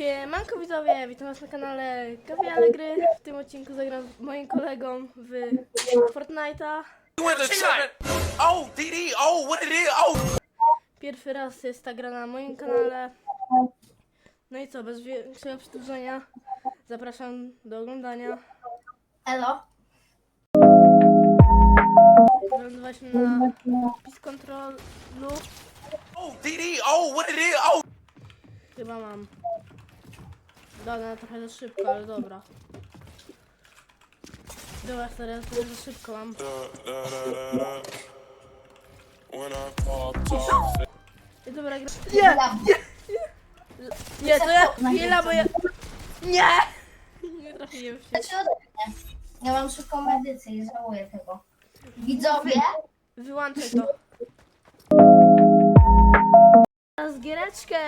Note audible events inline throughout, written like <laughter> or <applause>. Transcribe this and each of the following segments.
Siemanko widzowie, witam was na kanale Gawiale Gry. W tym odcinku zagram z moim kolegą w Fortnite'a. Oh. Oh? Oh. Pierwszy raz jest ta gra na moim kanale. No i co, bez większego przedłużenia zapraszam do oglądania. Elo. Wylądowaliśmy na. Oh, DD. Oh, what it is? Oh. Chyba mam. Dobra, trochę za szybko, ale dobra. Dobra, teraz trochę za szybko mam. I dobra, gra... Nie! Nie, to ja... Chwila, bo ja... Nie! <laughs> Nie trafiłem się. Nie? Ja mam szybką edycję i żałuję tego. Widzowie, Wyłączaj to. <laughs> Teraz giereczkę!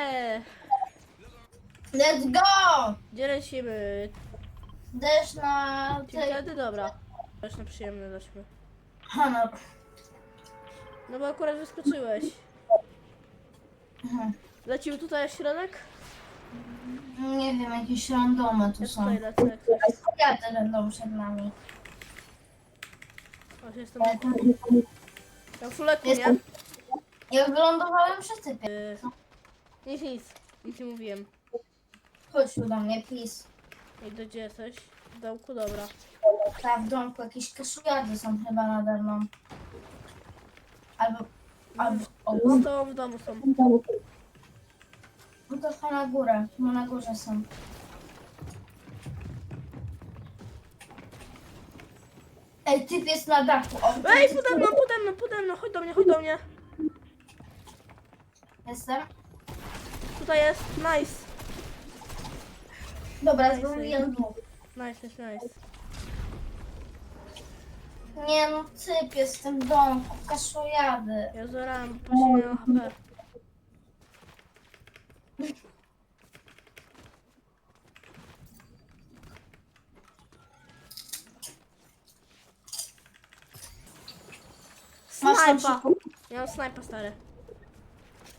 Let's go! Gdzie lecimy? Deszcz na tej... wtedy? Dobra. Na przyjemne lećmy. Honor. No bo akurat wyskoczyłeś. Mhm. Lecił tutaj środek? Nie wiem, jakieś randomy tu Ja są. tutaj lecę jak coś. Jadę random przed nami. Właśnie jestem... Tam fuleku, nie? Jestem- Ja wylądowałem przy typie. Y, Nic, nic. Nic nie mówiłem. Chodź tu do mnie, please. I do gdzie jesteś? W dołku? Dobra. Tam w domku jakieś kaszujady są chyba nade mną. Albo... Albo... O, Z tobą w domu są. no to chyba na górę. No na górze są. Ej, typ jest na dachu. O, Ej, pode mną, pode mną, pode mną, chodź do mnie, chodź do mnie. Jestem. Tutaj jest, nice. Dobra, zrobiłem dwóch. Nice, nice, nice. Nie no, jest w tym domku. Kaszojady. Ja zorałem, bo się miał HP. Masz tam Snajpa! szybko? Ja mam snajpa stary.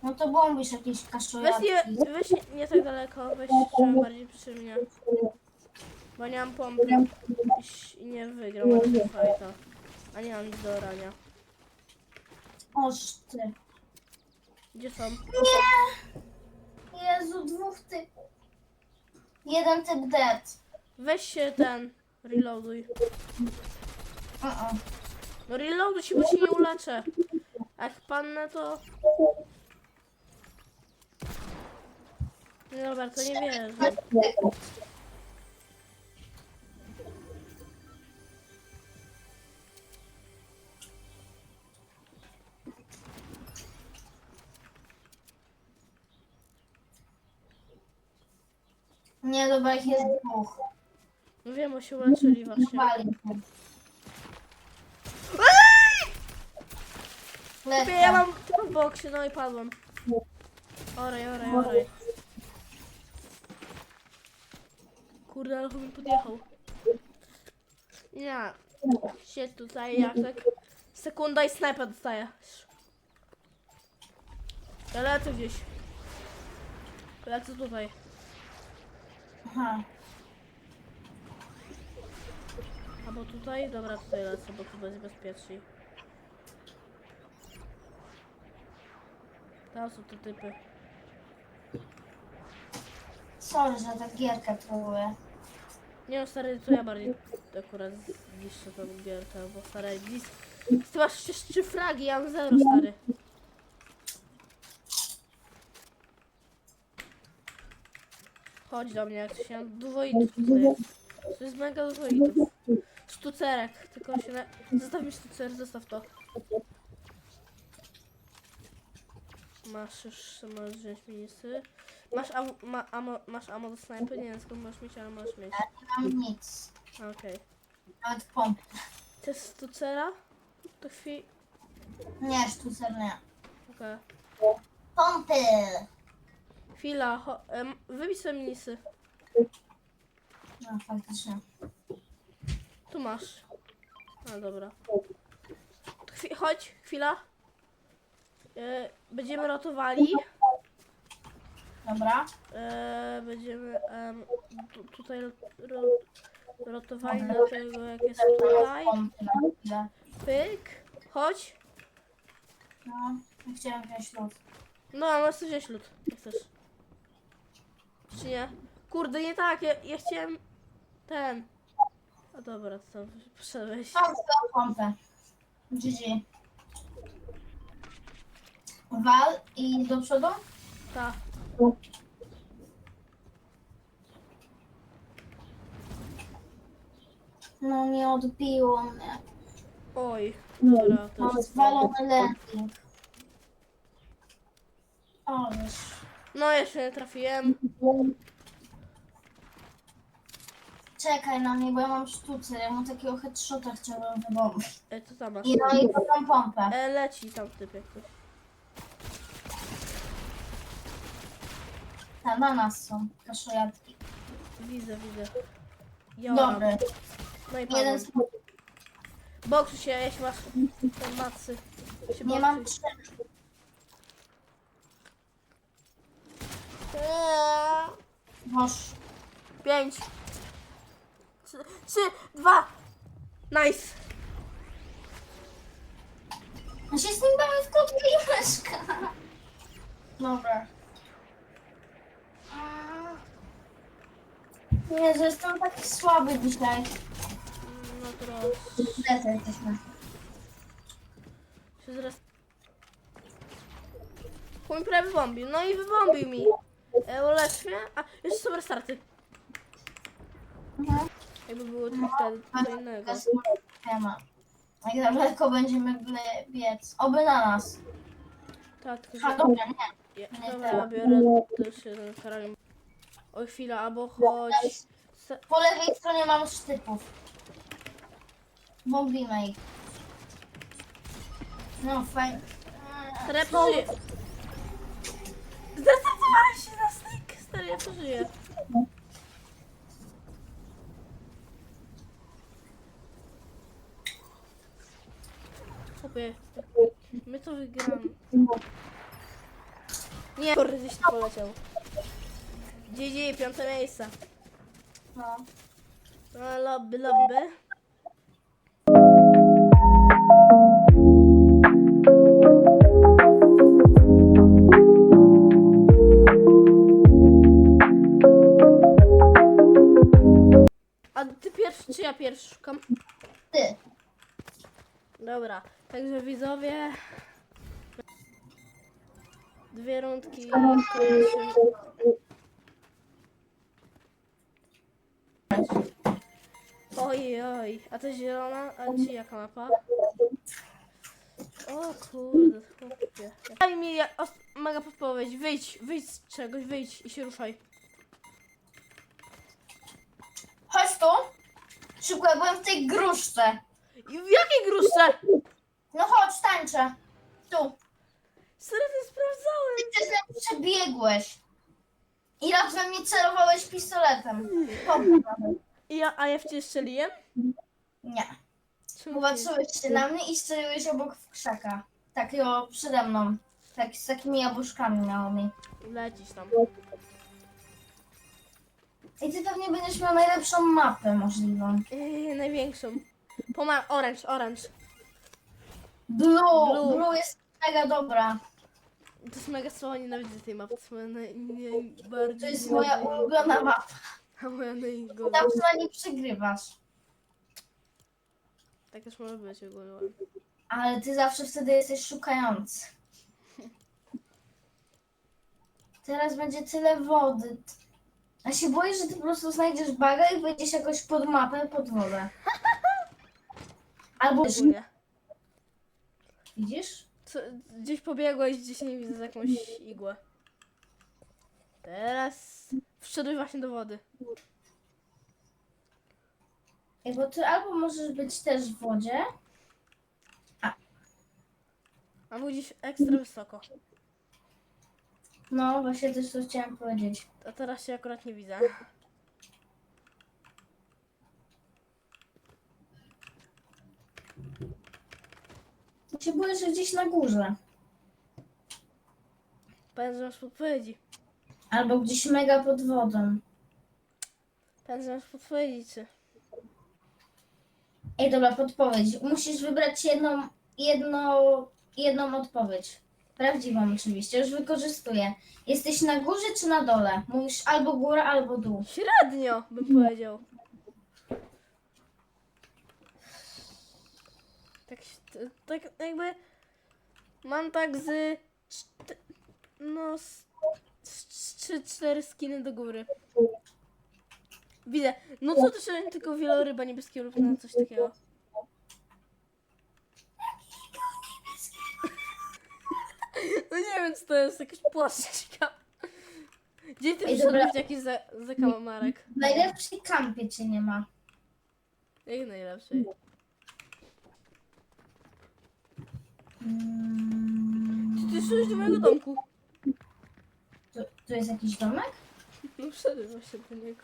No to bombisz jakieś Weź kaszojady. nie, weź nie, nie tak daleko, weź trochę bardziej przy mnie. Bo nie mam pompy i, i nie wygram tego fighta. A nie mam nic do orania. Oż ty. Gdzie są? Nie! Jezu, dwóch typów. Jeden typ dead. Weź się ten, reloaduj. No reloaduj się, bo się nie uleczę. A Jak pannę to... Nie dobra, to nie wierzę. Nie, dobra, ich jest dwóch. No wiem, bo się uleczyli właśnie. Wali. Ja mam tylko w boksie, no i padłem. Oraj, oraj, oraj. Kurde, ale mi podjechał. Nie. Się tutaj jak tak. Sekunda i snajpa dostaje. Ja lecę gdzieś. Lecę tutaj. Aha. Albo tutaj? Dobra, tutaj lecę, bo tu będzie bezpieczniej. Tam są te typy. Sorry, że ta gierka troluje. Nie no stary, to ja bardziej akurat zniszczę tą gierkę, bo stary, dis... Ty masz przecież trzy fragi, ja mam zero, stary. Chodź do mnie, jak się dwoitów tutaj. To jest mega dwoitów. Sztucerek, tylko się na... Zostaw mi sztucer, zostaw to. Masz już, możesz wziąć minisy. Masz amo, ma, amo, masz amo do snajpy? Nie wiem skąd możesz mieć, ale możesz mieć. Nie mam nic. Okej. Nawet pomp. To jest stucera? To chwil... Nie, sztucer nie. Okej. Pompy! Chwila, cho... em, wybij sobie minisy. No, faktycznie. Tu masz. A, dobra. Chwi chodź, chwila. E, będziemy rotowali. Dobra. E, będziemy tu, tutaj ro, rotowanie do tego, jak jest tutaj. Chwilę. Pyk. Chodź. No, chciałem wziąć lód. No, a masz wziąć lód. Jak chcesz. Czy nie? Kurde, nie tak. Ja, ja chciałem ten. A dobra, to tam. Mam pompę. GG. Wal i do przodu? Tak. No nie odbiło mnie. Oj. Dobra, to Mam jest. zwalony landing. Ależ. No, jeszcze nie trafiłem. Czekaj na mnie, bo ja mam sztucer. Ja mam takiego headshota chciałbym wybombić. E, co tam masz? I no i potem pompę. E, leci tam typ jak Tam na nas są kaszojatki. Widzę, widzę. Ja Dobry. No i Jeden padłem. z... Boksu się, jeśli masz te macy. Się Nie mam boksuj. trzech. Eee, Boż. Pięć. Trzy, trzy, dwa. Nice. Ja się z nim bawię w kotkę i myszkę. Dobra. Nie, że jestem taki słaby dzisiaj. No trochę. Lecę jesteśmy. Się zaraz... Chuj mi prawie wybombił. No i wybombił mi. E, ulecz mnie. A, jeszcze są restarty. Mhm. Jakby było to wtedy co innego. To jest temat. Jak daleko będziemy ble- biec. Oby na nas. Tak, tylko A że... dobra, nie. Ja, dobra, tak. ja biorę też jeden karabin. O chwila, albo chodź. Se- Po lewej stronie mam sztypów. Bombimy ich. No fajnie. Stary, ja przeżyję. Się na sneak. Stary, ja przeżyję. Chłopie, my to wygramy. Nie, kurde, gdzieś tu poleciał. GG, piąte miejsce. No. No, lobby, lobby. A ty pierwszy, czy ja pierwszy szukam? Ty. Dobra, także widzowie. Dwie rundki. Oj, oj, a to zielona? A czy jaka mapa? O kurde, chłopie. Daj mi ja- os- mega podpowiedź, wyjdź, wyjdź z czegoś, wyjdź i się ruszaj. Chodź tu. Szybko, ja byłem w tej gruszce. I w jakiej gruszce? No chodź, tańczę. Tu. Serio to sprawdzałem. Ty ze przebiegłeś. I raz we mnie celowałeś pistoletem. I ja, a ja w ciebie strzeliłem? Nie. Czemu? Popatrzyłeś się na mnie i strzeliłeś obok w krzaka. Takiego przede mną. Tak, z takimi jabłuszkami miało mi. Lecisz tam. I ty pewnie będziesz miał najlepszą mapę możliwą. Yy, największą. Poma orange, orange. Blue. Blue. Blue, jest mega dobra. To jest mega słowa, nienawidzę tej mapy. To jest moja naj, najbardziej... To jest moja ulubiona mapa. A moja najgorsza. Zawsze na niej przegrywasz. Tak też może być ogólnie. Ale ty zawsze wtedy jesteś szukający. <laughs> Teraz będzie tyle wody. Ja się boję, że ty po prostu znajdziesz baga i wejdziesz jakoś pod mapę, pod wodę. <laughs> Albo widzisz? Co, gdzieś pobiegłeś, gdzieś nie widzę jakąś igłę. Teraz wszedłeś właśnie do wody. Ej, Bo ty albo możesz być też w wodzie, A był gdzieś ekstra wysoko. no właśnie też to chciałam powiedzieć. A teraz się akurat nie widzę. Się boję, że gdzieś na górze. Że masz podpowiedzi. Albo gdzieś mega pod wodą. Teraz masz podpowiedzieć. czy- Ej, dobra, podpowiedź. Musisz wybrać jedną, jedną, jedną odpowiedź. Prawdziwą oczywiście, już wykorzystuję. Jesteś na górze czy na dole? Mówisz albo góra, albo dół. Średnio bym powiedział. Tak, tak jakby mam tak z no z, z trzy, cztery skiny do góry. Widzę. No co to się tylko wieloryba niebieskiego lub na coś takiego. <laughs> No nie wiem co to jest, jakaś płaszczka. Gdzie ty dobra. jakiś za, zakamarek? W najlepszej kampie cię nie ma. Jak najlepszej. Mm, Ty szłeś do mojego domku. tu, tu jest jakiś domek? No wszedłem właśnie do niego.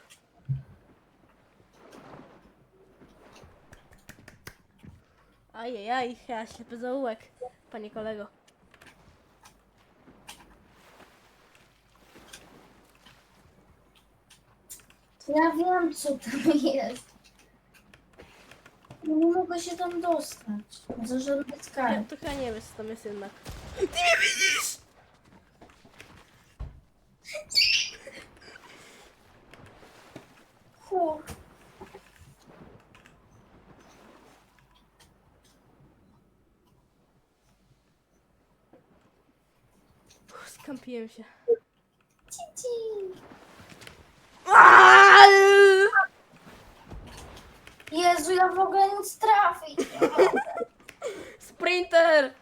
Ajajaj, ja ślepy zaułek, panie kolego. Ja wiem, co tam <laughs> jest. No Nie mogę się tam dostać. Za żadny Ja, skarb. to chyba nie wiesz, co tam jest jednak. Kur. Uff, Skampiłem się. Cici. Aaaa! Jezu, ja w ogóle nic trafić. nie <laughs> mogę. Sprinter!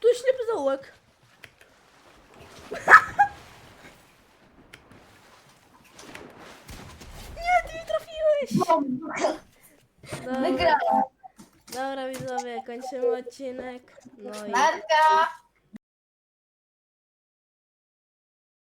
Tu ślepy zaułek. <laughs> Nie, ty nie trafiłeś! Dobra. Wygrałam. Dobra widzowie, kończymy odcinek. No i Narka.